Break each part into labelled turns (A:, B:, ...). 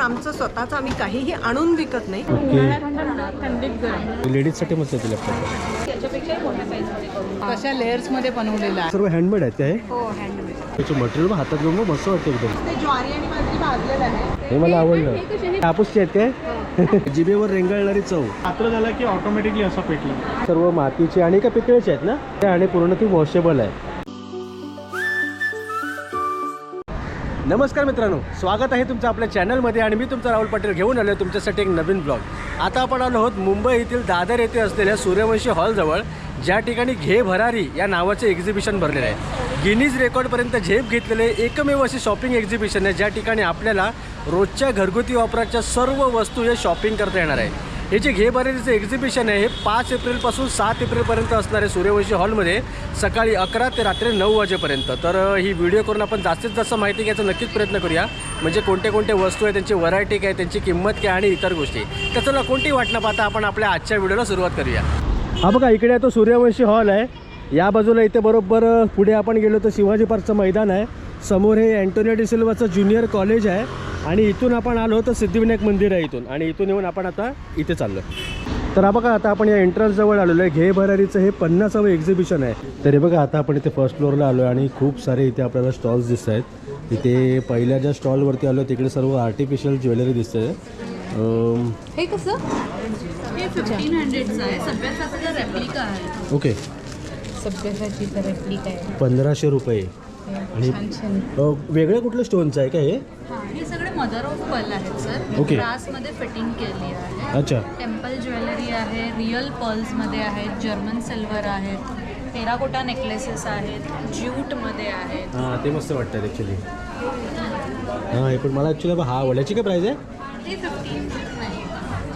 A: आणि आमचं स्वतःचं आम्ही काहीही आणून विकत नाही.
B: लेडीजसाठी मस्त येते लॅपटॉप
C: कशा लेअर्समध्ये बनवलेलं आहे.
B: सर्व हँडमेड आहेत काय
A: हो हँडमेड
B: त्याचं मटेरियल हातात घेऊन मग मस्त वाटतं एकदम.
A: ते ज्वारी आणि बाजरी भाजलेलं आहे.
B: हे मला आवडलं. कापूसचे आहेत? काय जिभेवर रेंगाळणारी चव.
D: पात्र झाला की ऑटोमॅटिकली असं पेटलं.
B: सर्व मातीचे आणि का पितळेचे आहेत ना? ते आणि पूर्ण ती वॉशेबल आहे. नमस्कार मित्रांनो स्वागत आहे तुमचं आपल्या चॅनलमध्ये आणि मी तुमचा राहुल पाटील घेऊन आलो आहे तुमच्यासाठी एक नवीन ब्लॉग आता आपण आलो आहोत मुंबई येथील दादर येथे असलेल्या सूर्यवंशी हॉलजवळ ज्या ठिकाणी घे भरारी या नावाचे एक्झिबिशन भरलेलं आहे. गिनीज रेकॉर्डपर्यंत झेप घेतलेले एकमेव अशी शॉपिंग एक्झिबिशन आहे ज्या ठिकाणी आपल्याला रोजच्या घरगुती वापराच्या सर्व वस्तू हे शॉपिंग करता येणार आहे. हे जे घे बरेलीचं एक्झिबिशन आहे हे पाच एप्रिलपासून सात एप्रिलपर्यंत असणार आहे सूर्यवंशी हॉलमध्ये सकाळी अकरा ते रात्री नऊ वाजेपर्यंत. तर ही व्हिडिओ करून आपण जास्तीत जास्त माहिती घ्यायचा नक्कीच प्रयत्न करूया. म्हणजे कोणते कोणते वस्तू आहे त्यांची व्हरायटी काय त्यांची किंमत काय आणि इतर गोष्टी. तर चला कोणती वाट न पाहता आपण आपल्या आजच्या व्हिडिओला सुरुवात करूया. हा बघा इकडे तो सूर्यवंशी हॉल आहे. या बाजूला इथे बरोबर पुढे आपण गेलो तर शिवाजी पार्कचं मैदान आहे. समोर हे अँटोनियो डिसिल्वाचं ज्युनियर कॉलेज आहे आणि इथून आपण आलो तर सिद्धिविनायक मंदिर आहे इथून. आणि इथून येऊन आपण आता इथे चाललो तर हा बघा आता आपण या एंट्रन्स जवळ आलेलो आहे. घे भरारीचं हे पन्नासावं एक्झिबिशन आहे. तर हे बघा आता आपण इथे फर्स्ट फ्लोअरला आलो आहे आणि खूप सारे इथे आपल्याला स्टॉल्स दिसत आहेत इथे पहिल्या ज्या स्टॉलवरती आलो तिकडे सर्व आर्टिफिशियल ज्वेलरी दिसते अम,
C: हे कसं?
E: हे फिफ्टीन हंड्रेडचं आहे. सभ्यसाचा रेप्लिका आहे.
B: ओके.
C: रेप्लिका आहे.
B: पंधराशे रुपये. आणि
C: छान छान.
B: अ, वेगळ्या कुठलं स्टोनचं आहे का हे?
E: हां हे सगळे मदर ऑफ पर्ल आहेत सर
B: ओके.
E: मध्ये फिटिंग केली आहे.
B: अच्छा.
E: टेम्पल ज्वेलरी आहे रिअल पर्ल्समध्ये आहेत जर्मन सिल्वर आहेत टेराकोटा नेकलेसेस आहेत ज्यूटमध्ये आहेत.
B: हां ते मस्त वाटतं ॲक्च्युली हां हे पण मला ॲक्च्युली हा वड्याची काय प्राईज आहे?
E: ते फिफ्टीन नाही.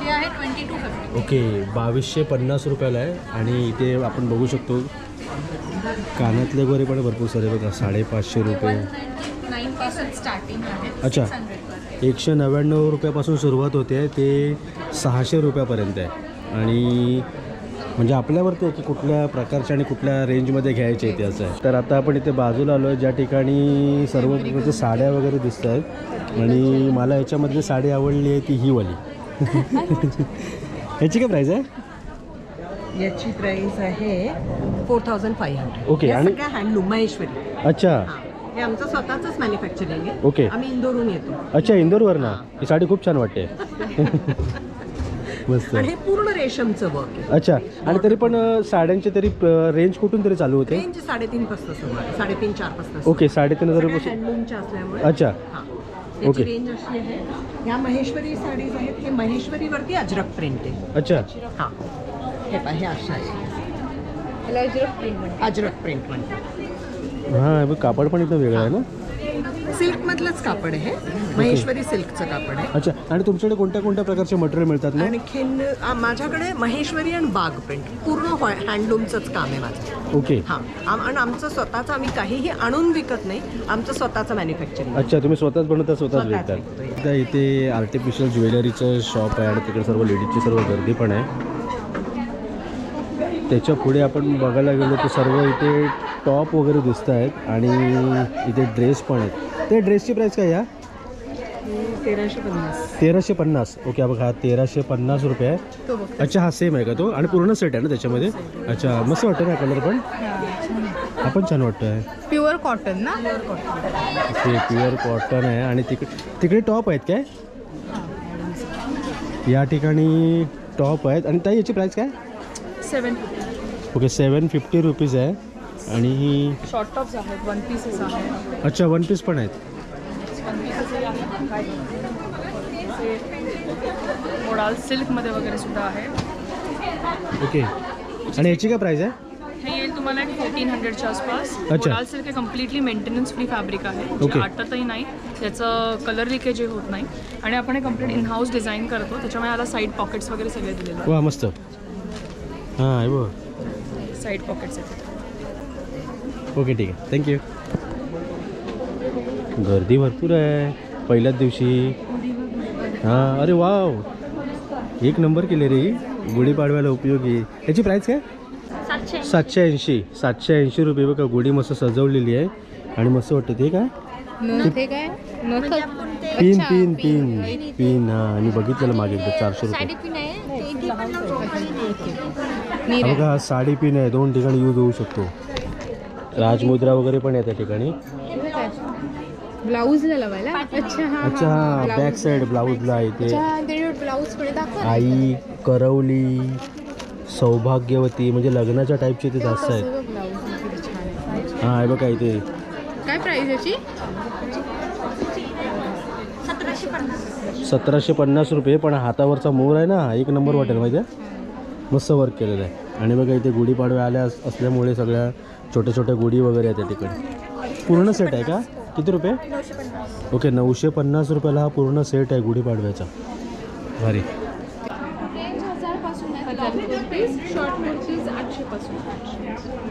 E: ते आहे ट्वेंटी टू फिफ्टी
B: ओके बावीसशे पन्नास रुपयाला आहे. आणि इथे आपण बघू शकतो कानातले वगैरे पण भरपूर सारे बघा साडेपाचशे रुपये.
E: स्टार्टिंग
B: अच्छा. एकशे नव्याण्णव रुपयापासून सुरुवात होते ते सहाशे रुपयापर्यंत आहे. आणि म्हणजे आपल्यावरती आहे की कुठल्या प्रकारच्या आणि कुठल्या रेंजमध्ये घ्यायचे ते असं आहे. तर आता आपण इथे बाजूला आलो आहे ज्या ठिकाणी सर्व प्रकारच्या साड्या वगैरे दिसत आहेत. आणि मला याच्यामधली साडी आवडली आहे ती ही वाली. ह्याची काय प्राईज आहे?
A: याची प्राइस आहे four thousand five hundred
B: okay, आणि-
A: सगळ्या हँडलूम महेश्वरी.
B: अच्छा.
A: हा. हे आमचं स्वतःच मॅन्युफॅक्चरिंग आहे.
B: ओके.
A: आम्ही इंदोरून येतो.
B: अच्छा इंदोरवर ना ही साडी खूप छान वाटते. मस्त.
A: आणि हे पूर्ण रेशमचं वर्क आहे.
B: अच्छा आणि तरी पण अ, साड्यांची तरी रेंज कुठून तरी चालू होते?
A: रेंज साडेतीन पासून साडेतीन चारपासून
B: ओके साडेतीन हजार रुपये
A: हँडलूमच्या असल्यामुळे.
B: अच्छा.
A: हा.
B: ओके.
A: रेंज अशी आहे. ह्या महेश्वरी साडीज आहेत हे महेश्वरीवरती अजरक प्रिंट आहे
B: अच्छा.
A: हा. हे पहा हे अशा आहे.
C: त्याला अजरक प्रिंट म्हणतात.
A: अजरक प्रिंट म्हणतात.
B: हां हे बघ, कापड पण इथं वेगळं आहे ना?
A: सिल्कमधलंच कापड आहे महेश्वरी सिल्कचं कापड आहे.
B: अच्छा आणि तुमच्याकडे कोणत्या कोणत्या प्रकारचे मटेरियल मिळतात ना
A: आणखीन आ, माझ्याकडे महेश्वरी आणि बाग प्रिंट पूर्ण हँडलूमचंच काम आहे माझं.
B: ओके.
A: हां आम- आणि आमचं स्वतःचं आम्ही काहीही आणून विकत नाही आमचं स्वतःचं मॅन्युफॅक्चरिंग
B: अच्छा तुम्ही स्वतःच बनवता स्वतःच
A: स्वतःच.
B: आता इथे आर्टिफिशियल ज्वेलरीचं शॉप आहे आणि तिकडे सर्व लेडीजची सर्व गर्दी पण आहे. त्याच्या पुढे आपण बघायला गेलो तर सर्व इथे टॉप वगैरे दिसत आहेत आणि इथे ड्रेस पण आहेत. ते ड्रेसची प्राईस काय या?
A: तेराशे पन्नास.
B: तेराशे पन्नास. ओके बघा हा तेराशे पन्नास रुपये आहे.
A: तो बघ.
B: अच्छा हा सेम आहे का तो? आणि पूर्ण सेट आहे ना त्याच्यामध्ये? अच्छा मस्त वाटतं ना कलर पण? हा पण छान वाटतं आहे
C: प्युअर कॉटन ना
B: ते प्युअर कॉटन आहे. आणि तिकडे तिकडे टॉप आहेत काय? या ठिकाणी टॉप आहेत. आणि ताई याची प्राईस काय?
C: Seven
B: okay seven fifty rupees आहे. आणि
C: शॉर्ट टॉप्स आहेत वन पीसेस आहेत.
B: अच्छा वन पीस पण आहेत.
C: वन पीसेसही आहेत. काय मोडाल सिल्कमध्ये वगैरे सुद्धा आहे.
B: ओके. आणि याची काय प्राईस आहे?
C: हे येईल तुम्हाला एक फोर्टीन हंड्रेडच्या आसपास.
B: अच्छा.
C: मोडाल सिल्क हे कम्प्लिटली मेंटेनन्स फ्री फॅब्रिक आहे.
B: ओके.
C: जे आटतही नाही त्याचं कलर लिकेजही होत नाही. आणि आपण हे कंप्लीट इन हाऊस डिझाईन करतो त्याच्यामुळे याला साईड पॉकेट्स वगैरे सगळे दिलेले
B: वा मस्त. हां आहे बघ.
C: साईड पॉकेट्स आहेत
B: ओके ठीक आहे. थँक्यू गर्दी भरपूर आहे. पहिल्याच दिवशी. हां अरे वाव. एक नंबर केले रे ही. गुढीपाडव्याला उपयोगी. याची प्राईस काय? सातशे ऐंशी. सातशे ऐंशी. रुपये बघा गुढी मस्त सजवलेली आहे. आणि मस्त वाटतं ते काय?
F: हे नथ?
B: Pin pin pin. पिन. हा आणि बघितलेलं मागे एकदा चारशे रुपये. हा बघा हा साडी पिन आहे. दोन ठिकाणी यूज होऊ शकतो. राजमुद्रा वगैरे पण आहे त्या ठिकाणी.
F: ब्लाऊजला लावायला? अच्छा हा
B: अच्छा हा बॅक साईड ब्लाऊजला आहे ते.
F: ब्लाऊजकडे दाखव.
B: आई करवली सौभाग्यवती म्हणजे लग्नाच्या टाईपचे ते जास्त आहेत.
F: ब्लाऊज
B: हा बघा इथे.
F: काय प्राइस याची?
B: सतराशे पन्नास रुपये पण हातावरचा मोर आहे ना एक नंबर वाटेल माहिती आहे मस्त वर्क केलेलं आहे. आणि बघा इथे गुढीपाडव्या आल्या अस- असल्यामुळे सगळ्या छोट्या छोट्या गुढी वगैरे आहेत त्या ठिकाणी. पूर्ण सेट आहे का? किती रुपये? ओके नऊशे पन्नास रुपयाला हा पूर्ण सेट आहे गुढीपाडव्याचा. भारी.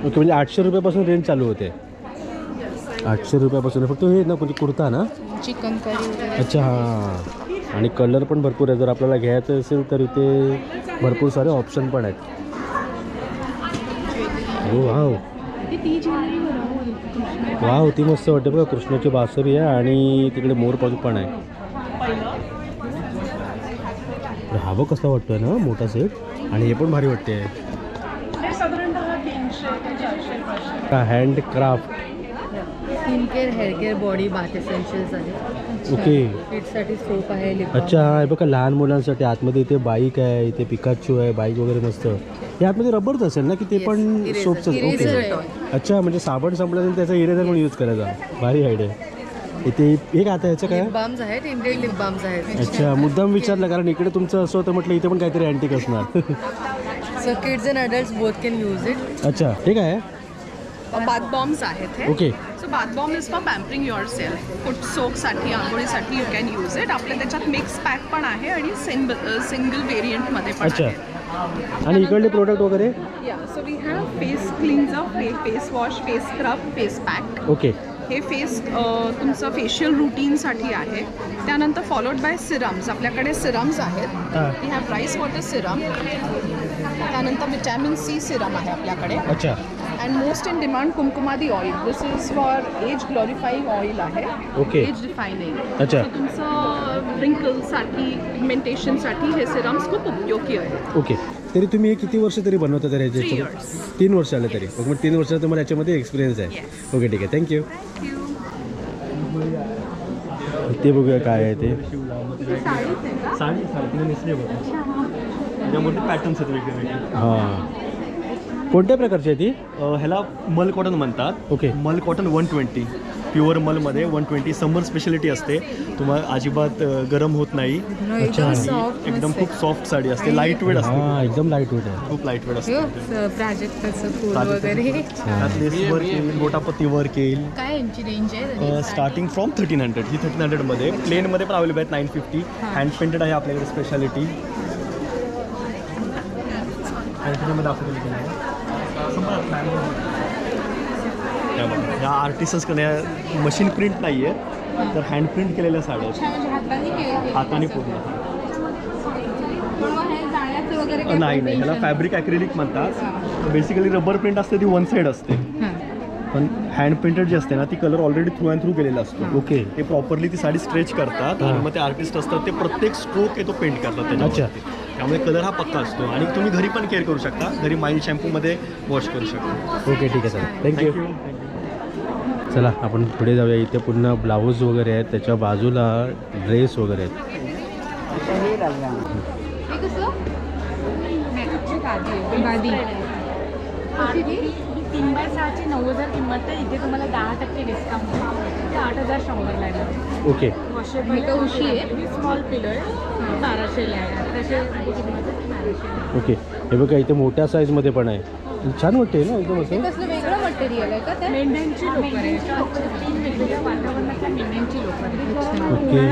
B: ओके म्हणजे आठशे रुपयापासून रेंज चालू होते. आठशे रुपयापासून. फक्त हे ना म्हणजे कुर्ता ना?
F: चिकन करी
B: अच्छा हां. आणि कलर पण भरपूर आहे. जर आपल्याला घ्यायचं असेल तर इथे भरपूर सारे ऑप्शन पण आहेत. हो वाव वाव ती मस्त वाटते बघा. कृष्णाची बासरी आहे आणि तिकडे मोरपंख पण आहे. हा बघ कसा वाटतोय ना मोठा सेट आणि हे पण भारी वाटते. Handcraft
F: skin care hair care body bath essentials आहे
B: ओके.
F: किड्ससाठी सोप आहे lip balm.
B: अच्छा हा हे बघा लहान मुलांसाठी आतमध्ये इथे बाईक आहे इथे पिकाचू आहे बाईक वगैरे मस्त. हे आतमध्ये रबरच असेल ना की ते पण
F: eraser.
B: सोपचं
F: Eraser
B: okay. अच्छा म्हणजे साबण संपल्यानंतर त्याचा इरेजर पण यूज करायचा. भारी आयडिया इथे हे काय आता ह्याचं काय?
F: लिप बाम्स आहेत इंडियन लिप बाम्स आहेत.
B: अच्छा मुद्दाम विचारलं कारण इकडे तुमचं असं होतं म्हटलं इथे पण काहीतरी अँटिक असणार.
F: So kids and adults both can use it
B: अच्छा हे काय? आहे
G: बाथ बॉम्ब्स आहेत हे.
B: Okay
G: so bath bomb is for pampering yourself foot सोपसाठी आंघोळीसाठी यू कॅन यूज इट आपल्या त्याच्यात मिक्स पॅक पण आहे आणि सिंगल व्हेरियंटमध्ये पण
B: अच्छा.
G: आहे.
B: आणि इकडले प्रोडक्ट वगैरे?
G: या so we have face cleanser face wash face scrub face pack
B: okay
G: हे फेस तुमचं फेशियल रुटीनसाठी आहे. त्यानंतर फॉलोड बाय सिरम्स आपल्याकडे सिरम्स आहेत. We have rice water serum त्यानंतर विटॅमिन सी सिरम आहे आपल्याकडे.
B: अच्छा.
G: And most in demand Kumkumadi oil this is for age glorifying oil आहे
B: ओके
G: एज डिफायनिंग
B: अच्छा.
G: तुमचं रिंकलसाठी पिगमेंटेशनसाठी हे सिरम्स खूप उपयोगी आहेत
B: ओके तरी तुम्ही हे किती वर्ष तरी बनवता तर ह्याच्या
G: Three
B: याच्यामध्ये? तीन वर्ष आले तरी. मग तीन वर्षाचा तुम्हाला याच्यामध्ये एक्सपिरियन्स आहे. ओके ठीक आहे. थँक्यू ते बघूया काय आहे ते.
D: साडी साडी. नेसले बघा. त्याच्यामध्ये पॅटर्न्स आहेत वेगवेगळे
B: हां. कोणत्या प्रकारची आहे ती?
D: ह्याला मल कॉटन म्हणतात.
B: Okay.
D: Mul cotton one twenty pure मलमध्ये one twenty summer speciality असते. तुम्हाला अजिबात गरम होत नाही. एकदम खूप सॉफ्ट साडी असते. लाइट वेट असते.
B: हां एकदम लाइट वेट आहे.
D: खूप लाइट वेट असते
F: प्राजक्ताचं फूल
D: प्राजक्त.
F: वगैरे.
D: त्यात लेस वर्क येईल गोटापत्ती वर्क येईल
F: काय यांची रेंज आहे?
D: स्टार्टिंग फ्रॉम थर्टीन हंड्रेड ही थर्टीन हंड्रेडमध्ये प्लेनमध्ये पण अवेलेबल आहेत नाईन फिफ्टी हँड पेंटेड आहे आपल्याकडे स्पेशालिटी आणि त्याच्यामध्ये दाखवतो या ह्या आर्टिस्टकडे मशीन प्रिंट नाही आहे तर हँड प्रिंट केलेल्या साड्या आहेत. हाताने पूर्ण. नाही नाही ह्याला फॅब्रिक ॲक्रिलिक म्हणतात. बेसिकली रबर प्रिंट असते ती वन साईड असते. पण हँड प्रिंटेड जी असते ना ती colour already through and through केलेला असतो.
B: ओके
D: ते प्रॉपरली ती साडी स्ट्रेच करतात आणि मग ते आर्टिस्ट असतात ते प्रत्येक स्ट्रोक आहे तो पेंट करतात त्याच्यावरती. त्यामुळे कलर हा पक्का असतो आणि तुम्ही घरी पण केअर करू शकता. घरी माइल्ड शॅम्पूमध्ये वॉश करू शकता.
B: ओके ठीक आहे सर थँक्यू चला आपण पुढे जाऊया. इथे पुन्हा ब्लाऊज वगैरे आहेत. त्याच्या बाजूला ड्रेस वगैरे आहेत.
H: तीन बाय सहाची नऊ हजार किंमत आहे. इथे तुम्हाला दहा टक्के डिस्काउंट आठ हजार शंभरला
B: ओके
F: उशी आहे?
H: स्मॉल पिलर बाराशेला आहे. बाराशे
B: ओके. हे बघा इथे मोठ्या साईजमध्ये पण आहे. छान वाटते ना एकदम असं?
F: वेगळं मटेरियल आहे का
H: मेंढ्यांची
B: ओके.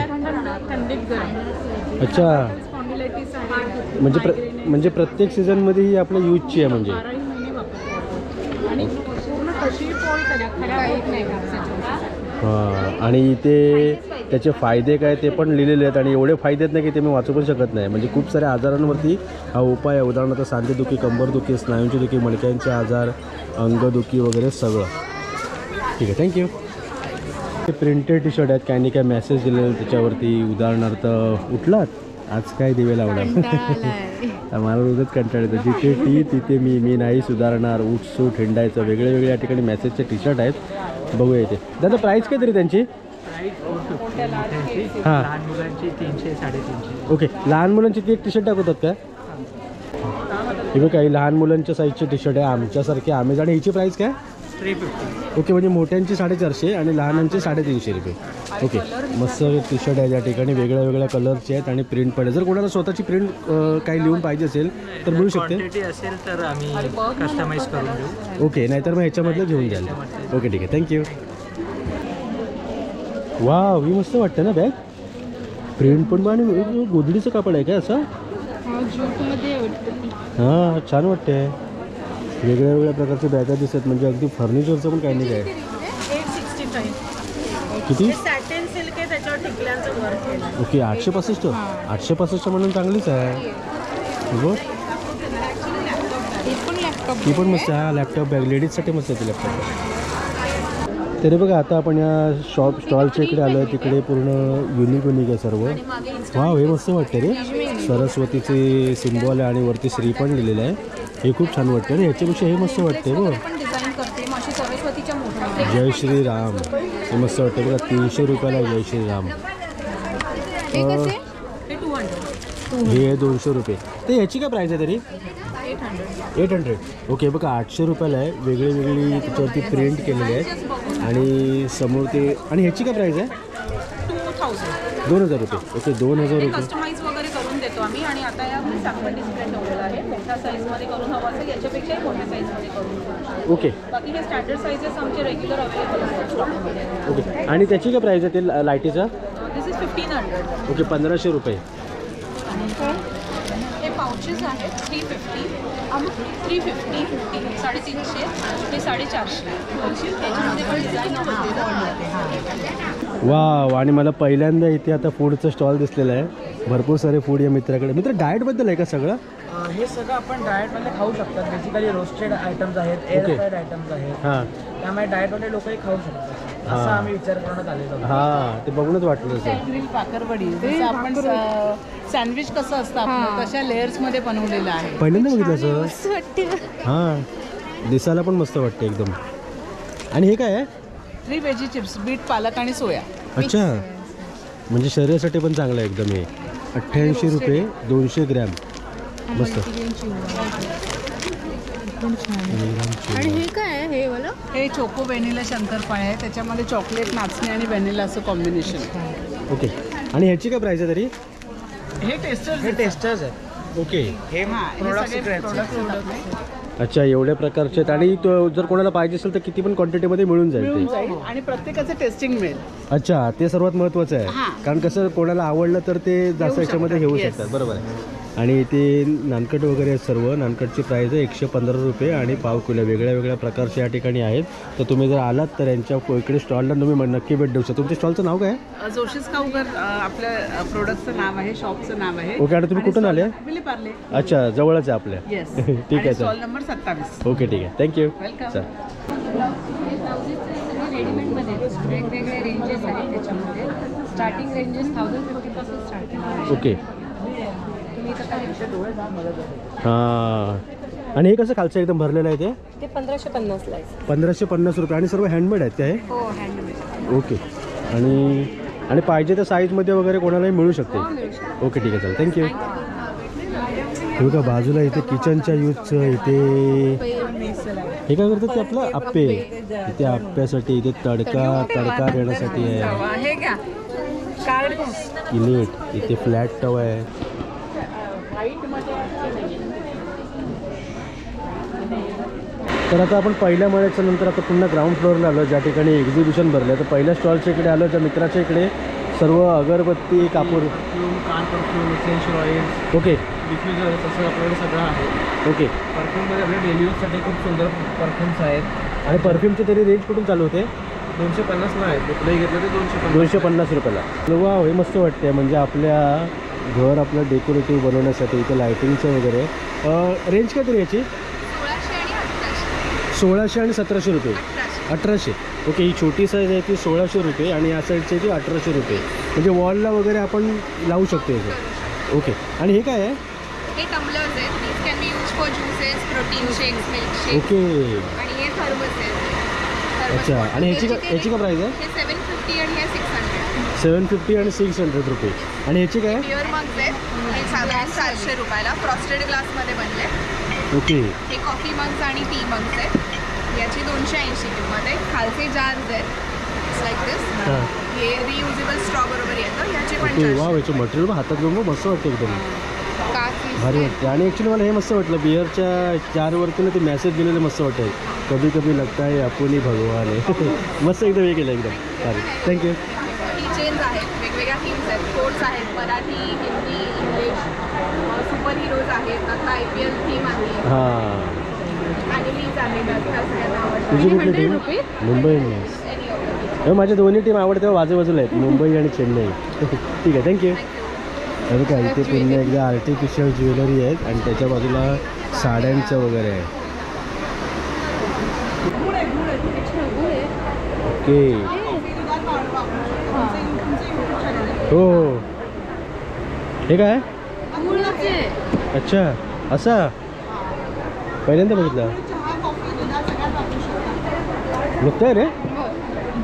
B: अच्छा. म्हणजे प्र म्हणजे प्रत्येक सीझनमध्ये ही आपल्या यूजची आहे म्हणजे. हां. आणि इथे त्याचे फायदे काय ते पण लिहिलेले आहेत आणि एवढे फायदे आहेत ना की ते मी वाचू पण शकत नाही. म्हणजे खूप साऱ्या आजारांवरती हा उपाय आहे. उदाहरणार्थ सांधेदुखी कंबरदुखी स्नायूंची दुखी मणक्यांचे आजार अंगदुखी वगैरे सगळं. ठीक आहे. थँक्यू हे प्रिंटेड टी शर्ट आहेत. काही नाही काय मेसेज दिलेलं त्याच्यावरती. उदाहरणार्थ उठलात? आज काय दिवे लावणार? मला रोजच कंटाळ येतो. जिथे टी तिथे मी. मी नाही सुधारणार. उठ सूट हिंडायचं. वेगळे वेगळे या ठिकाणी मेसेजचे टी शर्ट आहेत. बघूया इथे. दादा प्राईस काय तरी त्यांची? हां.
I: लहान मुलांची तीनशे साडेतीनशे.
B: ओके लहान मुलांची ती एक टी शर्ट दाखवतात का? हे बघ काही लहान मुलांच्या साईजचे टी शर्ट आहे आमच्यासारखे आम्ही. आणि हिची प्राईस काय?
I: थ्री फिफ्टी
B: ओके म्हणजे मोठ्यांची साडेचारशे आणि लहानांची साडेतीनशे रुपये. ओके मस्त टी शर्ट आहे या ठिकाणी. वेगळ्या वेगळ्या कलरचे आहेत आणि प्रिंट पण आहे. जर कोणाला स्वतःची प्रिंट काही लिहून पाहिजे असेल तर मिळू शकते.
I: क्वांटिटी असेल तर आम्ही कस्टमाइज करून देऊ.
B: ओके नाहीतर मग ह्याच्यामधलं घेऊन द्याल ओके ठीक आहे. थँक्यू वा ही मस्त वाटतं ना बॅग प्रिंट पण आणि गोदडीचं कापड आहे काय असं? हां छान वाटते वेगळ्या वेगळ्या प्रकारचे बॅगा दिसत म्हणजे अगदी फर्निचरचं पण काही नाही काय? किती? ओके आठशे पासष्ट? आठशे पासष्ट म्हणून चांगलीच आहे. बघ. ती पण मस्त हा लॅपटॉप बॅग लेडीजसाठी मस्त आहे ती लॅपटॉप तरी बघा आता आपण या शॉप स्टॉलच्या इकडे आलो आहे तिकडे पूर्ण युनिक युनिक आहे सर्व. वा हे मस्त वाटतं रे. सरस्वतीचे सिम्बॉल आहे आणि वरती श्री पण लिहिलेलं आहे. हे खूप छान वाटतं आणि ह्याच्यापेक्षा हे मस्त वाटते बघ. जय श्रीराम हे मस्त वाटतं बघा तीनशे रुपयाला आहे जय श्रीराम
J: हे हे
B: हे दोनशे रुपये. तर ह्याची काय प्राईस आहे तरी? एट हंड्रेड ओके बघा आठशे रुपयाला आहे. वेगळी वेगळी त्याच्यावरती प्रिंट केलेली आहे. आणि समोर ते आणि ह्याची काय प्राईस आहे?
K: टू थाउजंड
B: दोन हजार रुपये. ओके दोन हजार रुपये.
K: कस्टमाइज वगैरे करून देतो आम्ही. आणि आता या साखर डिस्प्ले ठेवलेला आहे मोठ्या साईजमध्ये करून हवं असेल याच्यापेक्षाही मोठ्या साईजमध्ये करून देतो.
B: ओके.
K: बाकी हे स्टँडर्ड साईजेस आमचे रेग्युलर अवेलेबल असतात स्टॉकमध्ये
B: ओके. आणि त्याची काय प्राईस आहे ते ला- लाईटीचा?
K: This is fifteen hundred
B: okay पंधराशे रुपये.
K: हे पाउचेस आहेत three fifty three fifty fifty साडेतीनशे हे साडेचारशे. याच्यामध्ये पण डिझाईन
B: वा आणि मला पहिल्यांदा इथे आता फूडचं स्टॉल दिसलेलं आहे. भरपूर सारे फूड या मित्राकडे. मित्र डाएटबद्दल आहे का सगळं?
I: हे सगळं आपण डाएटमध्ये खाऊ शकतात. बेसिकली रोस्टेड आयटम्स आहेत एअर. फ्राईड आयटम्स आहेत.
B: हां.
I: त्यामुळे डाएटवाले लोकही खाऊ शकतात. असा आम्ही विचार करण्यात आलेलो आहोत.
B: हां ते बघूनच वाटलं तसं
L: ग्रिल पाकरवडी? जसं आपण सँडविच कसं असतं आपलं तशा लेअर्समध्ये बनवलेलं आहे.
B: पहिल्यांदा बघितलं असं? हां. दिसायला पण मस्त वाटतं एकदम. आणि हे काय आहे?
L: थ्री व्हेजी चिप्स बीट पालक आणि सोया.
B: अच्छा. म्हणजे शरीरासाठी पण चांगलं आहे एकदम हे. अठ्ठ्याऐंशी रुपये दोनशे ग्रॅम. मस्त.
L: आणि हे काय आहे हे वाला? हे चोको व्हॅनिला शंकरपाळे आहे. त्याच्यामध्ये चॉकलेट नाचणी आणि व्हॅनिला असं कॉम्बिनेशन
B: ओके. आणि ह्याची काय प्राईस आहे तरी?
L: हे टेस्टर
I: हे टेस्टर्स आहेत.
B: ओके.
I: हे प्रोडक्ट
B: अच्छा एवढ्या प्रकारचे आहेत. आणि तो जर कोणाला पाहिजे असेल तर किती पण क्वांटिटीमध्ये मिळून जाईल
L: मिळून
B: ते
L: जाईल आणि प्रत्येकाचं टेस्टिंग मिळेल.
B: अच्छा ते सर्वात महत्त्वाचं आहे. कारण कसं कोणाला आवडलं तर ते जास्त याच्यामध्ये घेऊ
L: yes.
B: शकतात. बरोबर आहे. आणि ते नानकट वगैरे आहेत सर्व. नानकटची प्राईस आहे एकशे पंधरा रुपये आणि पाव किलो वेगळ्या वेगळ्या प्रकारचे या ठिकाणी आहेत. तर तुम्ही जर आलात तर यांच्या इकडे स्टॉलला तुम्ही नक्की भेट देऊ शकता. तुमच्या स्टॉलचं नाव काय? आहे?
L: जोशीस काऊगर आपल्या प्रोडक्टचं नाव आहे शॉपचं नाव आहे.
B: ओके आणि तुम्ही कुठून आले? अच्छा जवळच आहे आपल्या.
L: येस
B: ठीक आहे
L: स्टॉल
B: सर
L: नंबर सत्तावीस.
B: ओके ठीक आहे. थँक्यू
H: रेडीमेडमध्ये वेगवेगळे रेंजेस आहेत त्याच्यामध्ये. स्टार्टिंग रेंजेस थाउजंड फिफ्टीपासून स्टार्टिंग आहे.
B: ओके.
H: इथं
B: हां. आणि हे कसं खालचं एकदम भरलेलं आहे ते?
H: ते पंधराशे पन्नासला आहे.
B: पंधराशे पन्नास रुपये. आणि सर्व हँडमेड आहेत काय
H: हो हँडमेड
B: ओके. आणि आणि पाहिजे त्या साईजमध्ये वगैरे कोणालाही मिळू शकते? ओके ठीक आहे चालेल. थँक्यू हे बघा बाजूला इथे किचनच्या यूजचं इथे हे काय करतात ते आपलं? आप्पे. इथे आप्प्यासाठी इथे तडका तडका देण्यासाठी आहे.
L: हे
B: इलेट इथे फ्लॅट टव आहे. तर आता आपण पहिल्या माळ्याच्या नंतर आता पुन्हा ग्राउंड फ्लोअरला आलो. ज्या ठिकाणी एक्झिबिशन भरलं. तर पहिल्या स्टॉलच्या इकडे आलो. ज्या मित्राच्या इकडे सर्व अगरबत्ती कापूर.
I: कान perfume essential oils
B: okay
I: diffusers असं आपल्याकडे सगळं आहे
B: ओके
I: परफ्यूममध्ये आपल्या डेली यूजसाठी खूप सुंदर परफ्यूम्स आहेत
B: आणि परफ्यूमचे तरी रेंज कुठून चालू होते?
I: दोनशे पन्नासला आहेत कुठलंही घेतलं तर दोनशे पन्नास
B: दोनशे पन्नास रुपयाला. वा हे मस्त वाटते म्हणजे आपल्या घर आपलं डेकोरेटिव्ह बनवण्यासाठी इथे लायटिंगचं वगैरे. रेंज काय तरी याची?
J: सोळाशे आणि
B: सतराशे रुपये. अठराशे. ओके ही छोटी साईज आहे ती सोळाशे रुपये आणि या साईडची आहे ती अठराशे रुपये. म्हणजे वॉलला वगैरे आपण लावू शकतो याचं ओके आणि हे काय आहे?
G: हे टम्बलर्स आहेत. These can be use for juices protein shakes milk
B: okay
G: आणि हे थर्मस आहेत.
B: अच्छा. आणि ह्याची का ह्याची का प्राईस आहे?
G: हे सेवन फिफ्टी आणि हे सिक्स हंड्रेड
B: सेवन फिफ्टी आणि सिक्स हंड्रेड रुपये. आणि ह्याची काय?
G: प्युअर मग्स आहेत. हे साधारण चारशे रुपयाला. फ्रॉस्टेड ग्लासमध्ये बनले.
B: ओके.
G: हे कॉफी मग्स आणि टी मग्स आहेत. याची दोनशे ऐंशी किंमत आहे. खालचे जार्स आहेत. लाईक दिस
B: हां.
G: रियुजेबल स्ट्रॉ बरोबर येतं. याचे पण
B: ओके वा. याचं मटेरियल पण हातात घेऊन मस्त वाटतं एकदम.
G: काच
B: भारी वाटते. आणि ॲक्च्युली मला हे मस्त वाटलं बिअरच्या चारवरती ना ते मेसेज दिलेलं मस्त वाटतं. कभी कभी लगता है आपण भगवान आहे. मस्त एकदम हे केलं एकदम. भारी. थँक्यू
G: आहेत. वेगवेगळ्या थीम्स आहेत. आहेत. मराठी हिरोज आहेत आता आय पी एल थीम आहे.
B: हां. तुझी
G: आवडतं
B: कुठली टीम मुंबई इंडियन्स हे माझ्या दोन्ही टीम आवडते बाजूबाजूला आहेत. मुंबई आणि चेन्नई. ठीक आहे थँक्यू अरे काय इथे पुन्हा एकदा आर्टिफिशियल ज्वेलरी आहेत आणि त्याच्या बाजूला साड्यांचं वगैरे आहे. ओके. हो हो. हे काय? अच्छा असा? पहिल्यांदा बघितलं. नुकतं रे?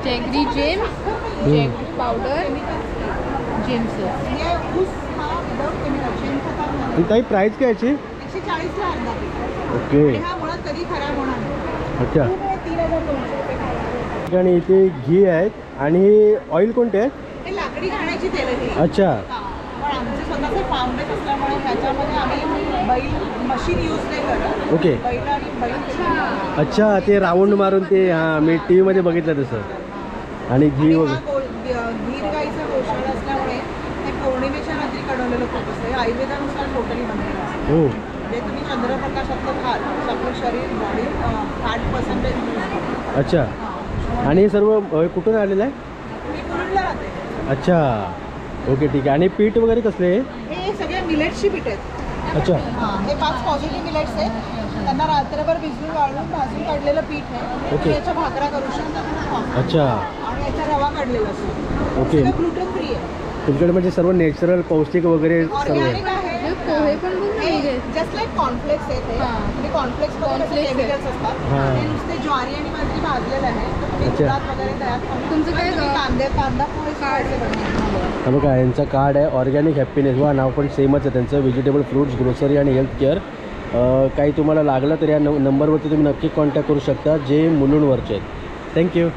E: Jaggery gems
B: hmm.
E: Powder gems.
B: ताई प्राईस काय याची? ओके.
F: हा
B: अच्छा.
F: आहे.
B: ठिकाणी इथे घी आहेत. आणि ऑइल कोणते?
F: आहे.
B: अच्छा
F: हा. पण आमचे स्वतःचे फार्म बेस असल्यामुळे ह्याच्यामध्ये आम्ही बैल मशीन यूज नाही करत.
B: ओके
F: बैल आणि बैल
B: अच्छा ते राऊंड मारून ते हां मी टी व्हीमध्ये बघितलं तसं. आणि घी वगैरे.
F: गीर गाईचा असल्यामुळे हे पौर्णिमेच्या रात्री काढवलेलं खूप असतं. हे आयुर्वेदानुसार टोटली बनलेलं असतं.
B: हो.
F: म्हणजे तुम्ही चंद्रप्रकाशातलं खाल तर आपलं शरीर बॉडी फॅट पर्सेंटेज
B: अच्छा. आणि हे सर्व अ, कुठून आलेलं आहे?
F: मी मुरुडला राहते
B: अच्छा. ओके ठीक आहे. आणि पीठ वगैरे कसले?
F: हे सगळे मिलेट्सची पीठ आहेत.
B: अच्छा.
F: हां हे पाच पॉझिटिव्ह मिलेट्स आहेत. त्यांना रात्रभर भिजवून वाळून भाजून काढलेलं पीठ आहे.
B: ओके.
F: तुम्ही याच्या भाकऱ्या करू शकता. हां.
B: अच्छा.
F: आणि याचा रवा काढलेला असतो.
B: ओके.
F: ग्लुटन फ्री आहे.
B: तुमच्याकडे म्हणजे सर्व नॅचरल पौष्टिक वगैरे सर्व आहे.
F: ऑर्गॅनिक आहे.
E: पोहे पण बघ
F: जस्ट लाईक कॉर्नफ्लेक्स आहेत हां. म्हणजे कॉर्नफ्लेक्स
E: Cornflakes
F: केमिकल्स असतात.
B: हां.
F: हे नुसते ज्वारी आणि बाजरी भाजलेलं आहे. तर तुम्ही
B: अच्छा.
F: दुधात वगैरे तयार करून
E: तुमचं काय
F: तुम्ही
E: ग-
F: कांदे कांदा पोहे
B: हा बघा यांचं कार्ड आहे ऑर्गॅनिक हॅपीनेस वा नाव पण सेमच आहे त्यांचं. व्हेजिटेबल फ्रूट्स ग्रोसरी आणि हेल्थ केअर काही तुम्हाला लागलं तर या न नंबरवरती तुम्ही नक्की कॉन्टॅक्ट करू शकता जे मुलुंडवरचे आहेत. थँक्यू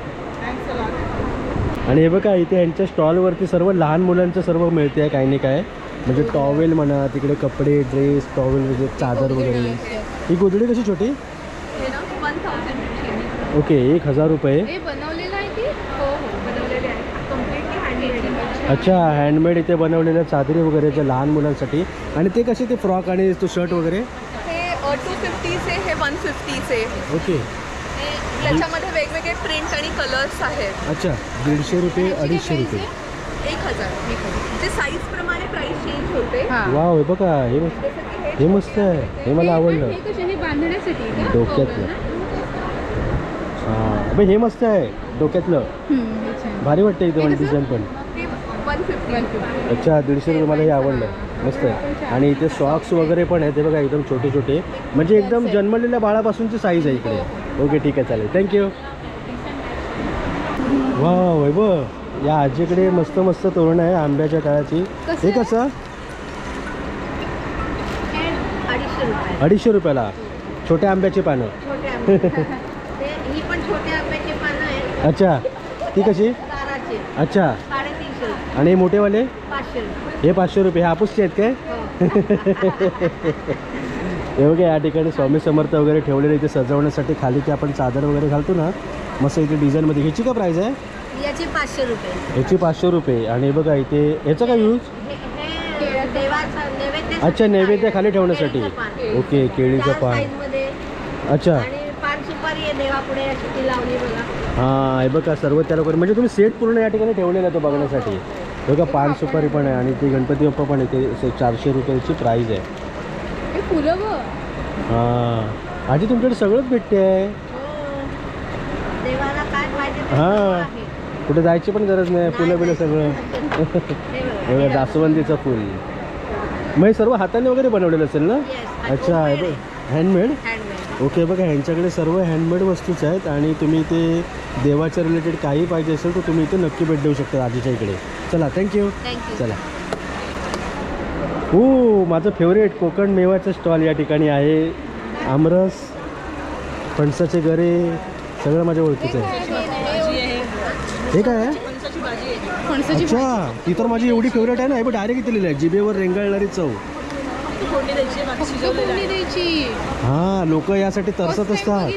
B: आणि हे बघा इथे यांच्या स्टॉलवरती सर्व लहान मुलांचं सर्व मिळते आहे काही नाही काय. म्हणजे टॉवेल म्हणा तिकडे कपडे ड्रेस टॉवेल वगैरे चादर वगैरे. ही गोधडी कशी छोटी? ओके एक हजार रुपये
E: हे बनवलेलं आहे की
G: हो हो बनवलेले आहे कम्प्लिटली हँडमेड
B: अच्छा हँडमेड इथे बनवलेल्या चादरी वगैरे ज्या लहान मुलांसाठी. आणि ते कसे ते फ्रॉक आणि तो शर्ट वगैरे?
G: हे टू फिफ्टीचे हे वन फिफ्टीचे
B: ओके.
G: त्याच्यामध्ये वेगवेगळे प्रिंट आणि कलर्स आहेत.
B: अच्छा दीडशे रुपये अडीचशे रुपये
G: एक हजार ते साईज प्रमाणे प्राइस चेंज होते.
B: वाव हे बघा हे मस्त हे मस्त आहे. हे मला आवडलं.
E: हे कसे हे बांधण्यासाठी आहे का?
B: डोक्यातलं. हां अबे हे मस्त आहे डोक्यातलं.
E: हे.
B: भारी वाटतं इथं मला डिझाईन पण. अच्छा दीडशे रुपये मला हे आवडलं. मस्त आहे. आणि इथे सॉक्स वगैरे पण आहेत. ते बघा एकदम छोटे छोटे म्हणजे एकदम जन्मलेल्या बाळापासूनची साईज आहे इकडे. ओके ठीक आहे चालेल. थँक्यू वा वैभव. या आजीकडे मस्त मस्त तोरण आहे आंब्याच्या टाळाची हे कसं?
H: अडीचशे रुपये.
B: अडीचशे रुपयाला? छोट्या आंब्याची पानं.
H: छोटे आंबे. ते ही पण छोटे आंब्याचे पानं
B: अच्छा. ती कशी? अच्छा. आणि हे मोठेवाले?
H: पाचशे
B: हे पाचशे रुपये हे हापूसचे आहेत काय? हे. बघा या ठिकाणी स्वामी समर्थ वगैरे ठेवलेले इथे सजवण्यासाठी खाली ते आपण चादर वगैरे घालतो ना मस्त इथे डिझाईनमध्ये ह्याची काय प्राईस आहे?
H: याचे पाचशे रुपये.
B: ह्याची पाचशे रुपये. आणि हे बघा इथे ह्याचा काय यूज
H: हे हे
B: अच्छा नैवेद्य खाली ठेवण्यासाठी. ओके केळीचं पान. अच्छा. हां हे बघा सर्व त्या लोकांनी म्हणजे तुम्ही सेट पूर्ण या ठिकाणी ठेवलेला तो बघण्यासाठी. हे बघा पान सुपारी पण आहे आणि ती गणपती बाप्पा पण आहे. ते चारशे रुपयाची प्राईज आहे.
E: हे फुलं बघ
B: हां. आजी तुमच्याकडे सगळंच भेटते आहे.
H: हो. देवाला काय पाहिजे
B: हां. कुठे जायची पण गरज नाही फुलं बिलं सगळं. बघा, जास्वंदीचं फुल. मग हे सर्व हाताने वगैरे बनवलेलं असेल ना? अच्छा हे बघ. हँडमेड ओके बघा ह्यांच्याकडे सर्व हँडमेड वस्तूच आहेत आणि तुम्ही ते देवाच्या रिलेटेड काही पाहिजे असेल तर तुम्ही इथे नक्की भेट देऊ शकता आजीच्या इकडे. चला थँक्यू चला. हो माझं फेवरेट कोकण मेवाचं स्टॉल या ठिकाणी आहे. आमरस फणसाचे गरे सगळं माझ्या ओळखीचं आहे. हे काय आहे? अच्छा ती तर माझी एवढी फेवरेट आहे ना हे बघ डायरेक्ट इथे लिहिलं आहे जिभेवर रेंगाळणारी चव. हां लोक यासाठी तरसत असतात.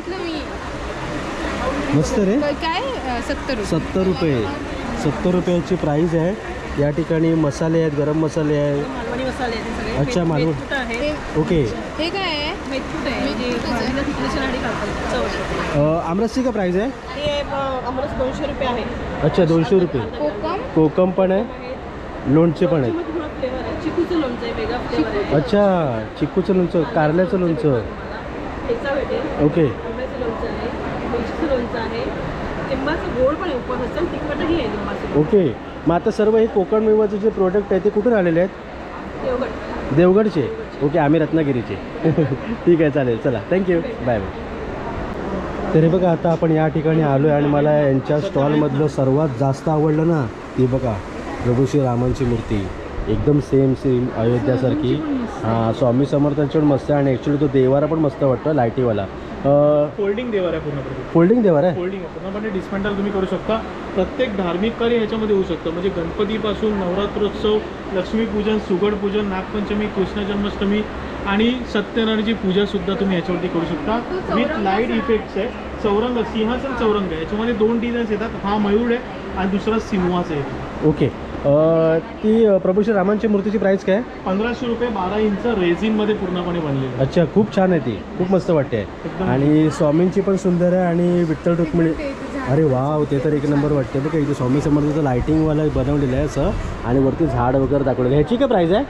B: मस्त रे.
F: काय? सत्तर
B: सत्तर रुपये. सत्तर रुपयाची प्राईज आहे. या ठिकाणी मसाले आहेत गरम मसाले आहेत. अच्छा मालवण. ओके.
F: हे काय आहे?
B: अ, आमरसची काय प्राईज आहे?
G: दोनशे रुपये आहे.
B: अच्छा दोनशे रुपये.
F: कोकम?
B: कोकम पण आहे. लोणचे पण आहेत.
G: चिकूचं लोणचं आहे वेगळा फ्लेवर आहे.
B: अच्छा चिक्कूचं लोणचं कारल्याचं लोणचं.
G: ठेचा भेटेल.
B: ओके.
G: आंब्याचं लोणचं आहे मिरचीचं लोणचं आहे. लिंबाचं गोड पण आहे उपवास असतं तिखटही आहे लिंबाचं
B: ओके. मग आता सर्व हे कोकण मेवाचे जे प्रोडक्ट आहे ते कुठून आलेले आहेत?
G: देवगड.
B: देवगडचे. ओके आम्ही रत्नागिरीचे. ठीक आहे चालेल चला. थँक्यू बाय बाय तरी बघा आता आपण या ठिकाणी आलो आहे आणि मला यांच्या स्टॉलमधलं सर्वात जास्त आवडलं ना ती बघा प्रभू श्री रामांची मूर्ती. एकदम सेम सेम अयोध्यासारखी. हां स्वामी समर्थांची पण मस्त आहे आणि ॲक्च्युली तो देवारा पण मस्त वाटतो लायटीवाला
M: फोल्डिंग देवर आहे पूर्णपणे.
B: फोल्डिंग देवारा आहे?
M: फोल्डिंग आहे. पूर्णपणे डिस्मेंटल तुम्ही करू शकता. प्रत्येक धार्मिक कार्य ह्याच्यामध्ये होऊ शकतं. म्हणजे गणपतीपासून नवरात्रोत्सव लक्ष्मीपूजन सुगडपूजन नागपंचमी कृष्ण जन्माष्टमी आणि सत्यनारायणची पूजासुद्धा तुम्ही ह्याच्यावरती करू शकता. विथ लाइट इफेक्ट्स आहे. चौरंग सिंहासन चौरंग आहे. याच्यामध्ये दोन डिझाईन्स येतात. हा मयूर आहे आणि दुसरा सिंहाच आहे.
B: ओके ती प्रभू श्री रामांची मूर्तीची प्राईस काय? आहे?
M: पंधराशे रुपये बारा इंच रेझिनमध्ये पूर्णपणे बनलेली आहे.
B: अच्छा खूप छान आहे ती. खूप मस्त वाटते. आणि स्वामींची पण सुंदर आहे आणि विठ्ठल रुक्मिणी अरे वाव ते तर एक नंबर वाटते बघा इथे स्वामी समर्थाचं लायटिंगवाला बनवलेलं आहे असं. आणि वरती झाड वगैरे दाखवलेलं आहे. ह्याची काय प्राईस आहे?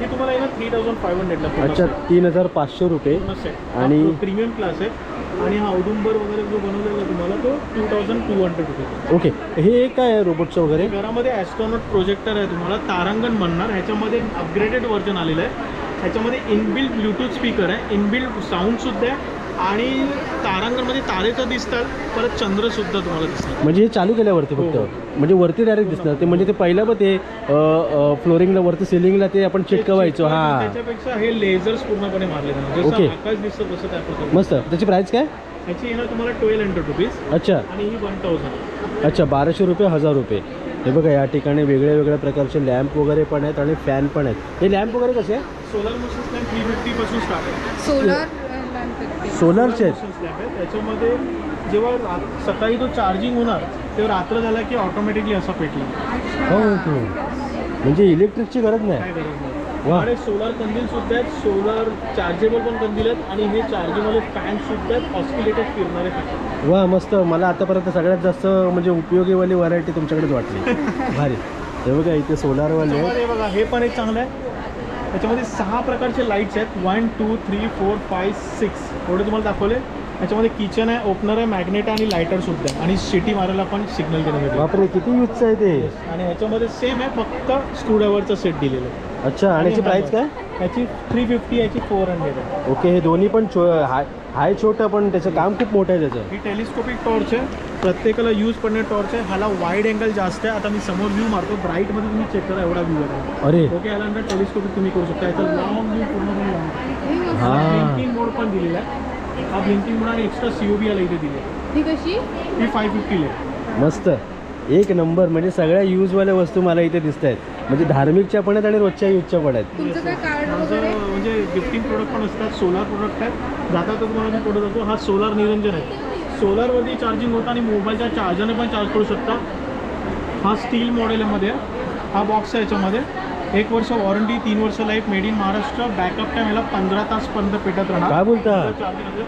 M: हे तुम्हाला येणार थ्री थाउजंड फाईव्ह हंड्रेडला
B: अच्छा तीन हजार पाचशे रुपये.
M: आणि
B: आणि-
M: प्रीमियम क्लास आहे. आणि हा औदुंबर वगैरे जो बनवलेला तुम्हाला तो two thousand two hundred rupees.
B: Okay हे काय आहे रोबोटचं वगैरे?
M: घरामध्ये ॲस्ट्रॉनॉट प्रोजेक्टर आहे तुम्हाला तारांगण म्हणणार. ह्याच्यामध्ये अपग्रेडेड व्हर्जन आलेलं आहे. ह्याच्यामध्ये इनबिल्ड ब्लूटूथ स्पीकर आहे. इनबिल्ड साऊंडसुद्धा आहे. आणि तारांगणमध्ये तारे तर दिसतात परत चंद्रसुद्धा तुम्हाला दिसतात.
B: म्हणजे हे चालू केल्यावरती फक्त?
M: हो.
B: म्हणजे वरती डायरेक्ट दिसणार. ते म्हणजे ते पहिलं पण ते फ्लोरिंगला वरती सिलिंगला ते आपण चिटकवायचो हां.
M: त्याच्यापेक्षा हे लेझर्स पूर्णपणे मारले जाणार.
B: ओके.
M: जसं आकाश दिसतं तसं त्या प्रकारे.
B: मस्त. त्याची प्राईस काय?
M: ह्याची येणार तुम्हाला ट्वेल्व हंड्रेड रुपीज
B: अच्छा.
M: आणि ही वन थाउजंड
B: अच्छा बाराशे रुपये हजार रुपये. हे बघा या ठिकाणी वेगळ्या वेगळ्या प्रकारचे लॅम्प वगैरे पण आहेत आणि फॅन पण आहेत. हे लॅम्प वगैरे कसे आहे
M: सोलर मोशन स्लॅम्प थ्री फिफ्टीपासून स्टार्ट आहे.
F: सोलर
M: स्लॅम्प आहे त्याच्यामध्ये जेव्हा सकाळी तो चार्जिंग होणार तेव्हा रात्र झाला की ऑटोमॅटिकली असा पेटला
B: हो हो. म्हणजे इलेक्ट्रिकची गरज नाही.
M: काय गरज नाही.
B: वा.
M: आणि सोलार कंदील सुद्धा आहेत. सोलार चार्जेबल पण कंदील आहेत. आणि हे चार्जेबल फॅन सुद्धा आहेत. ऑस्किलेटेड फिरणारे फॅन
B: वा मस्त. मला आतापर्यंत सगळ्यात जास्त म्हणजे उपयोगीवाली व्हरायटी तुमच्याकडेच वाटली. भारी. हे बघा इथे सोलारवाले
M: त्याच्यामध्ये बघा हे पण एक चांगलं आहे. त्याच्यामध्ये सहा प्रकारचे लाईट्स आहेत. One two three four five six एवढे तुम्हाला दाखवले त्याच्यामध्ये किचन आहे ओपनर आहे मॅग्नेट आहे आणि लायटर सुद्धा आहे. आणि सिटी मारायला पण सिग्नल देण्यासाठी.
B: बापरे किती यूजचं आहे ते?
M: आणि ह्याच्यामध्ये सेम आहे फक्त स्क्रूड्रायव्हरचा सेट दिलेला आहे.
B: अच्छा आणि याची प्राईस काय?
M: ह्याची थ्री फिफ्टी याची फोर हंड्रेड आहे.
B: ओके हे दोन्ही पण छो हाय हाय छोटं पण त्याचं काम खूप मोठं आहे त्याचं.
M: ही टेलिस्कोपिक टॉर्च आहे. प्रत्येकाला यूज करणे टॉर्च आहे. ह्याला वाईड अँगल जास्त आहे. आता मी समोर व्ह्यू मारतो. ब्राईटमध्ये तुम्ही चेक करा एवढा व्ह्यू आहे.
B: अरे.
M: ओके यानंतर टेलिस्कोपिक तुम्ही करू शकता. याचा लॉंग व्ह्यू.
B: हा.
M: ब्लिंकिंग मोड पण दिलेला आहे. हा ब्लिंकिंग मोड आणि एक्स्ट्रा सी ओ बी याला इथे दिली आहे.
F: ही कशी?
M: ही फाय फिफ्टीला आहे.
B: मस्त. एक नंबर म्हणजे सगळ्या यूजवाल्या वस्तू मला इथे दिसत आहेत म्हणजे धार्मिकच्या पण आहेत आणि रोजच्या यूजच्या पण आहेत.
F: तुमचं काय कार्ड
M: माझं
F: वगैरे?
M: म्हणजे गिफ्टिंग प्रोडक्ट पण असतात सोलार प्रोडक्ट आहेत. जाता तर तुम्हाला मी प्रोडक्ट दाखवतो हा सोलार निरंजन आहे. सोलारवरती चार्जिंग होतं आणि मोबाईलच्या चार्जरने पण चार्ज करू शकता. हा स्टील मॉडेलमध्ये आहे. हा बॉक्स आहे याच्यामध्ये. एक वर्ष वॉरंटी तीन वर्ष life made in Maharashtra. Backup time याला पंधरा तासपर्यंत पेटत राहणार.
B: काय बोलता?
M: चार्जिंग असेल.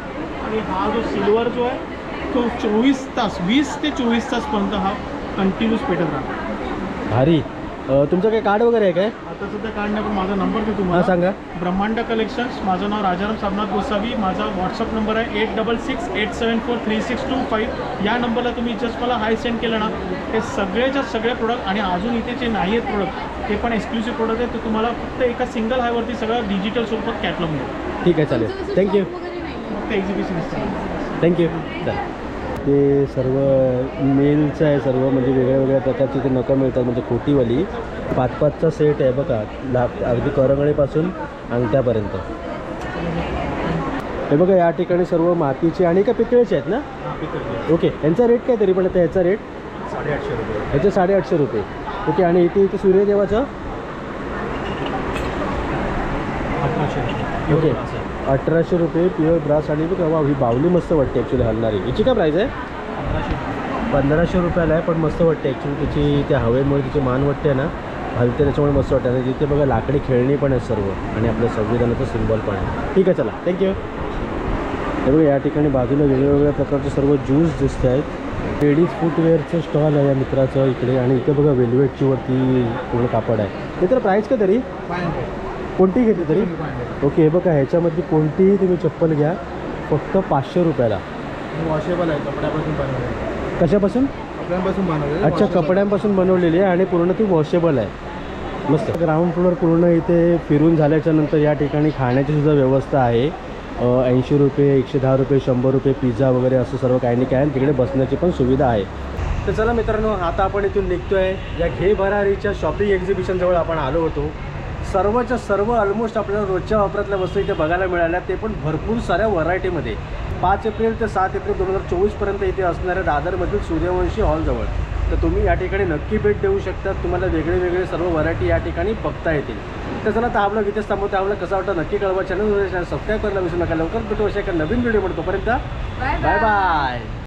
M: आणि हा जो सिल्वर जो आहे तो चोवीस तास वीस ते चोवीस तासपर्यंत हा कंटिन्यूस पेटत राहणार
B: भारी. अ, तुमचं काही कार्ड वगैरे आहे काय?
M: आता सध्या काढण्या पण माझा नंबर देतो
B: हां
M: तुम्हाला
B: सांगा.
M: ब्रह्मांड कलेक्शन्स माझं नाव राजाराम सामनाथ गोसावी माझा व्हॉट्सअप नंबर आहे eight double six eight seven four three six two five या नंबरला तुम्ही जस्ट मला हाय सेंड केलं ना ते सगळेच्या सगळे प्रोडक्ट आणि अजून इथे जे नाही आहेत प्रोडक्ट ते पण एक्सक्लुसिव्ह प्रोडक्ट आहेत. ते तुम्हाला फक्त एका सिंगल हायवरती सगळं डिजिटल स्वरूपात कॅटलॉग मिळेल.
B: ठीक आहे चालेल. थँक्यू
M: फक्त एक्झिबिशन
B: थँक्यू ते सर्व मेलचं आहे सर्व म्हणजे वेगळ्या वेगळ्या प्रकारची ते नखं मिळतात म्हणजे खोटीवाली. पाच पाचचा सेट आहे बघा ला अगदी करंगळीपासून अंगठ्यापर्यंत. हे बघा या ठिकाणी सर्व मातीचे आणि का पितळेचे आहेत ना? ओके यांचा रेट काय तरी पण आता ह्याचा रेट
D: साडेआठशे रुपये.
B: ह्याचे साडेआठशे रुपये. ओके आणि इथे इथे सूर्यदेवाचं? ओके. अठराशे रुपये प्युअर ब्रास आणि बघा वा ही बावली मस्त वाटते ॲक्च्युली हलणारी. याची काय प्राईस आहे? पंधराशे रुपयाला आहे पण मस्त वाटते ॲक्च्युली तिची त्या हवेमुळे तिची मान वाटते ना हलते त्याच्यामुळे मस्त वाटते. आणि तिथे बघा लाकडी खेळणी पण आहेत सर्व. आणि आपल्या संविधानाचं सिम्बॉल पण आहे. ठीक आहे चला. थँक्यू हे बघा या ठिकाणी बाजूला वेगवेगळ्या प्रकारचे सर्व ज्यूस दिसत आहेत. लेडीज फुटवेअरचं स्टॉल आहे या मित्राचं इकडे. आणि इथे बघा वेल्वेटची वरती पूर्ण कापड आहे. ते तर? प्राईस का तरी कोणती घेतली तरी? ओके हे बघा ह्याच्यामध्ये कोणतीही तुम्ही चप्पल घ्या फक्त पाचशे रुपयाला.
I: वॉशेबल आहे कपड्यापासून बनवले
B: कशापासून?
I: कपड्यांपासून बनवले
B: अच्छा कपड्यांपासून बनवलेली आहे आणि पूर्ण ती वॉशेबल आहे. मस्त. ग्राउंड फ्लोअर पूर्ण इथे फिरून झाल्याच्यानंतर या ठिकाणी खाण्याची सुद्धा व्यवस्था आहे. ऐंशी रुपये एकशे दहा रुपये शंभर रुपये पिझ्झा वगैरे असं सर्व काही नाही काय आणि तिकडे बसण्याची पण सुविधा आहे. तर चला मित्रांनो आता आपण इथून निघतो आहे या घे भरारीच्या शॉपिंग एक्झिबिशनजवळ आपण आलो होतो. सर्वच्या सर्व ऑलमोस्ट आपल्याला रोजच्या वापरातल्या वस्तू इथे बघायला मिळाल्या. ते पण भरपूर साऱ्या व्हरायटीमध्ये पाच एप्रिल ते सात एप्रिल दोन हजार चोवीसपर्यंत इथे असणाऱ्या दादरमधील सूर्यवंशी हॉलजवळ तर तुम्ही या ठिकाणी नक्की भेट देऊ शकता. तुम्हाला वेगळे वेगळे सर्व व्हरायटी या ठिकाणी बघता येतील. तर चला तर आपला इथेच थांबवतो. आपला कसा वाटतं नक्की कळवा. चॅनल सबस्क्राईब करायला विसरू नका. लवकर भेटू अशा एका नवीन व्हिडिओ तोपर्यंत बाय बाय